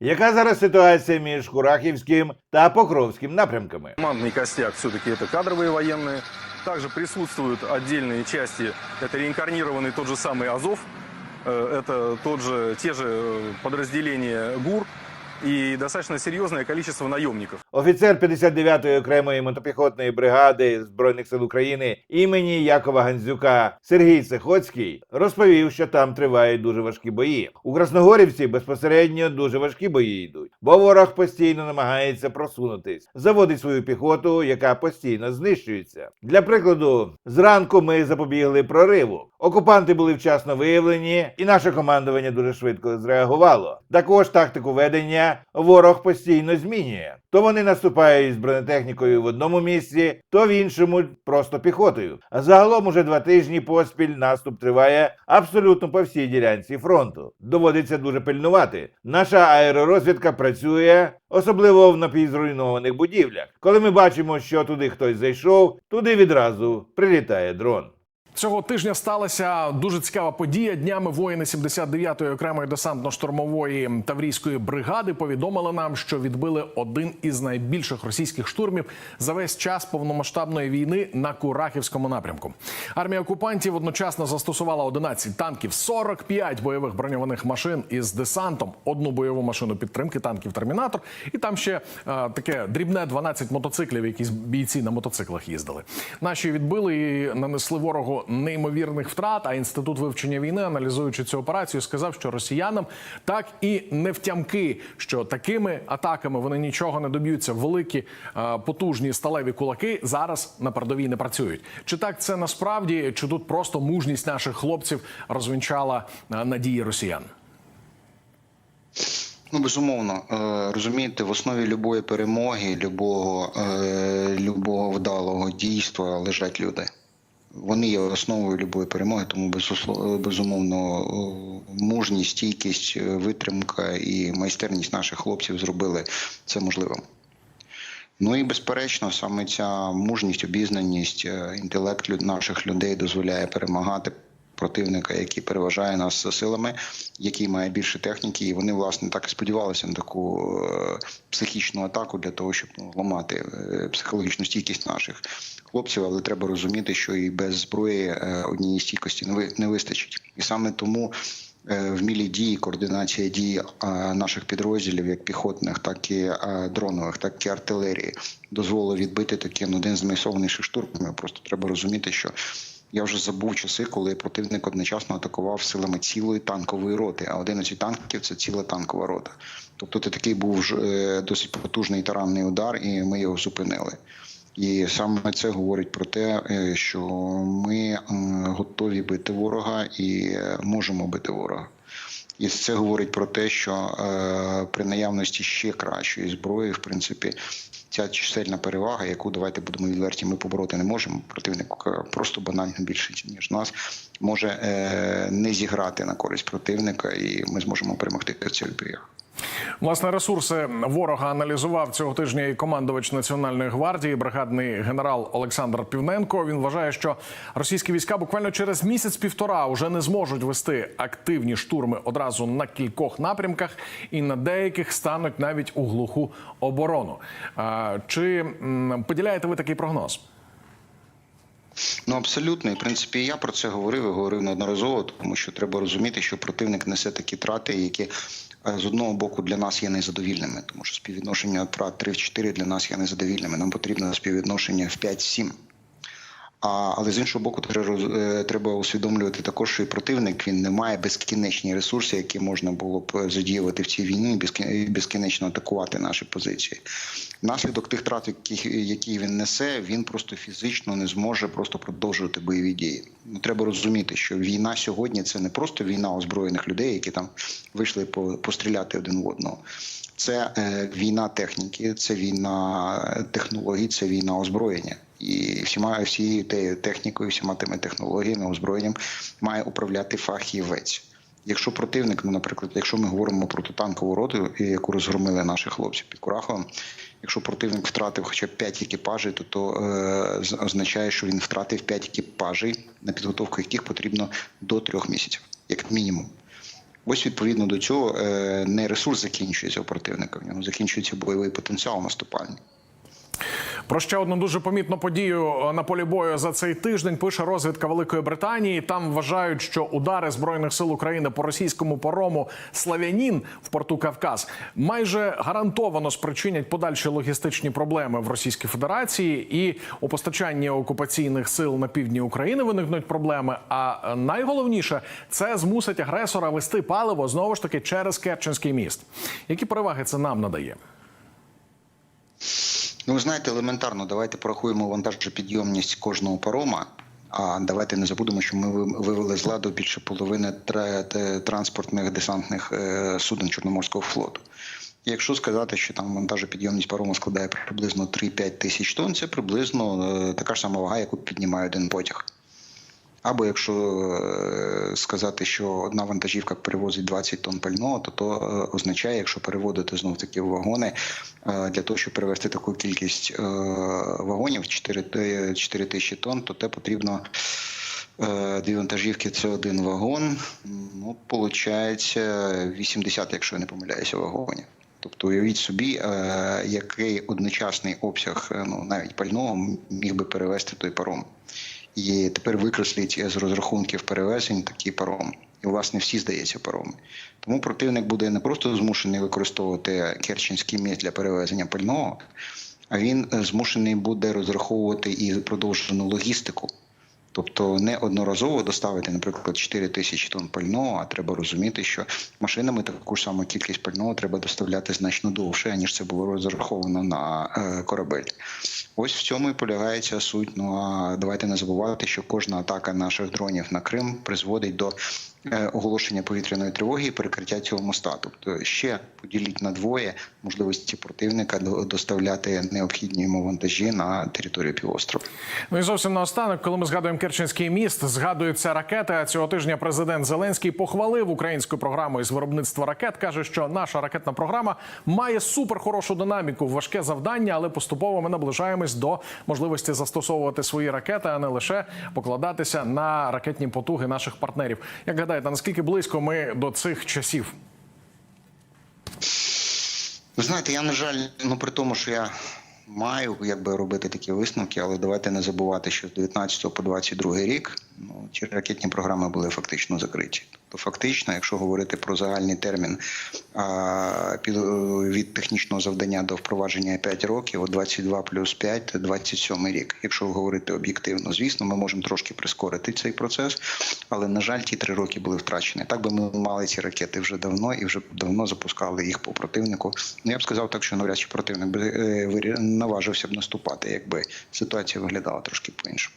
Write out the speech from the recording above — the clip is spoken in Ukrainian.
Яка зараз ситуація між Курахівським та Покровським напрямками? Командный костяк все-таки это кадровые военные. Также присутствуют отдельные части. Это реинкарнированный тот же самый Азов. Э, Это тот же, те же э, подразделения ГУР и достаточно серьезное количество наемников. Офіцер 59-ї окремої мотопіхотної бригади збройних сил України імені Якова Гандзюка Сергій Сихоцький розповів, що там тривають дуже важкі бої. У Красногорівці безпосередньо дуже важкі бої йдуть, бо ворог постійно намагається просунутись, заводить свою піхоту, яка постійно знищується. Для прикладу, зранку ми запобігли прориву. Окупанти були вчасно виявлені, і наше командування дуже швидко зреагувало. Також тактику ведення ворог постійно змінює. То вони наступають з бронетехнікою в одному місці, то в іншому просто піхотою. А загалом уже два тижні поспіль наступ триває абсолютно по всій ділянці фронту. Доводиться дуже пильнувати. Наша аеророзвідка працює, особливо в напівзруйнованих будівлях. Коли ми бачимо, що туди хтось зайшов, туди відразу прилітає дрон. Цього тижня сталася дуже цікава подія. Днями воїни 79-ї окремої десантно-штурмової таврійської бригади повідомили нам, що відбили один із найбільших російських штурмів за весь час повномасштабної війни на Курахівському напрямку. Армія окупантів одночасно застосувала 11 танків, 45 бойових броньованих машин із десантом, одну бойову машину підтримки танків Термінатор, і там ще е, таке дрібне 12 мотоциклів, які бійці на мотоциклах їздили. Наші відбили і нанесли ворогу неймовірних втрат. А інститут вивчення війни, аналізуючи цю операцію, сказав, що росіянам так і не втямки, що такими атаками вони нічого не доб'ються. Великі е, потужні сталеві кулаки зараз на передовій не працюють. Чи так це насправді, чи тут просто мужність наших хлопців розвінчала е, надії росіян? Ну, безумовно, Е, розумієте, в основі любої перемоги, любого, любого вдалого дійства лежать люди. Вони є основою любої перемоги, тому безумовно мужність, стійкість, е, витримка і майстерність наших хлопців зробили це можливим. Ну і безперечно, саме ця мужність, обізнаність, е, інтелект наших людей дозволяє перемагати противника, який переважає нас силами, який має більше техніки, і вони власне так і сподівалися на таку е, психічну атаку для того, щоб ну, ламати е, психологічну стійкість наших хлопців. Але треба розуміти, що і без зброї е, однієї стійкості не ви- не вистачить, і саме тому. Вмілі дії, координація дій наших підрозділів, як піхотних, так і дронових, так і артилерії, дозволило відбити такий ну, один з найсовніших штурмів. Просто треба розуміти, що я вже забув часи, коли противник одночасно атакував силами цілої танкової роти, а 11 танків це ціла танкова рота. Тобто це такий був е, досить потужний таранний удар, і ми його зупинили. І саме це говорить про те, е, що ми готові бити ворога і е, можемо бити ворога. І це говорить про те, що е, при наявності ще кращої зброї, в принципі, ця чисельна перевага, яку давайте будемо відверті, ми побороти не можемо. Противник е, просто банально більше ніж нас може е, не зіграти на користь противника, і ми зможемо перемогти в цих боях. Власне, ресурси ворога аналізував цього тижня і командувач Національної гвардії, бригадний генерал Олександр Півненко. Він вважає, що російські війська буквально через місяць-півтора вже не зможуть вести активні штурми одразу на кількох напрямках, і на деяких стануть навіть у глуху оборону. Чи поділяєте ви такий прогноз? Ну абсолютно, і в принципі я про це говорив і говорив неодноразово, тому що треба розуміти, що противник несе такі трати, які з одного боку для нас є незадовільними, тому що співвідношення про 3 в 4 для нас є незадовільними. Нам потрібно співвідношення в 5-7. А, але з іншого боку, треба, е, усвідомлювати також, що і противник він не має безкінечні ресурси, які можна було б е, задіювати в цій війні і безкі- безкінечно атакувати наші позиції. Внаслідок тих втрат, які, він несе, він просто фізично не зможе просто продовжувати бойові дії. Ну треба розуміти, що війна сьогодні це не просто війна озброєних людей, які там вийшли по, постріляти один в одного. Це е, війна техніки, це війна технологій, це війна озброєння. І всіма всією те- технікою, всіма тими технологіями, озброєнням має управляти фахівець. Якщо противник, ну наприклад, якщо ми говоримо про ту танкову роту, яку розгромили наші хлопці під Кураховим, якщо противник втратив хоча б 5 екіпажей, то то е, означає, що він втратив 5 екіпажей, на підготовку яких потрібно до трьох місяців, як мінімум. Ось відповідно до цього е, не ресурс закінчується у противника, в нього закінчується бойовий потенціал наступальний. Про ще одну дуже помітну подію е, на полі бою за цей тиждень пише розвідка Великої Британії. Там вважають, що удари збройних сил України по російському парому Славянін в порту Кавказ майже гарантовано спричинять подальші логістичні проблеми в Російській Федерації, і у постачанні окупаційних сил на півдні України виникнуть проблеми. А найголовніше це змусить агресора вести паливо знову ж таки через Керченський міст. Які переваги це нам надає? Ну, ви знаєте, елементарно, давайте порахуємо вантажопідйомність кожного парома. А давайте не забудемо, що ми вивели з ладу більше половини транспортних десантних е, суден Чорноморського флоту. Якщо сказати, що там вантажопідйомність парому складає приблизно 3-5 тисяч тонн, це приблизно е, така ж сама вага, яку піднімає один потяг. Або якщо е, сказати, що одна вантажівка перевозить 20 тонн пального, то то е, означає, якщо переводити знов таки вагони, е, для того, щоб перевести таку кількість вагонів 4, 4 тисячі тонн, то те потрібно дві вантажівки це один вагон. Ну, виходить 80, якщо я не помиляюся, вагонів. Тобто уявіть собі, який одночасний обсяг ну, навіть пального міг би перевести той паром. І тепер викресліть з розрахунків перевезень такі пароми. І, власне, всі здається пароми. Тому противник буде не просто змушений використовувати Керченський міст для перевезення пального, а він е, змушений буде розраховувати і продовжену логістику. Тобто не одноразово доставити, наприклад, 4 тисячі тонн пального, а треба розуміти, що машинами таку ж саму кількість пального треба доставляти значно довше, ніж це було розраховано на е, корабель. Ось в цьому і полягається суть. Ну а давайте не забувати, що кожна атака наших дронів на Крим призводить до оголошення повітряної тривоги і перекриття цього моста. Тобто ще поділіть на двоє можливості противника до- доставляти необхідні йому вантажі на територію півострова. Ну і зовсім наостанок, коли ми згадуємо Керченський міст, згадується ракета. Цього тижня президент Зеленський похвалив українську програму із виробництва ракет. каже, що наша ракетна програма має суперхорошу динаміку, важке завдання, але поступово ми наближаємось до можливості застосовувати свої ракети, а не лише покладатися на ракетні потуги наших партнерів. Як гадаєте, наскільки близько ми до цих часів? Ви знаєте, я на жаль, ну при тому, що я маю якби робити такі висновки, але давайте не забувати, що з 19 по 22 рік ну ці ракетні програми були фактично закриті. Тобто, фактично, якщо говорити про загальний термін а, під, від технічного завдання до впровадження 5 років, от 22 плюс 5 – це 27 рік. Якщо говорити об'єктивно, звісно, ми можемо трошки прискорити цей процес, але на жаль, ті три роки були втрачені. Так би ми мали ці ракети вже давно і вже давно запускали їх по противнику. Ну я б сказав так, що навряд чи противник е, наважився б наступати, якби ситуація виглядала трошки по іншому.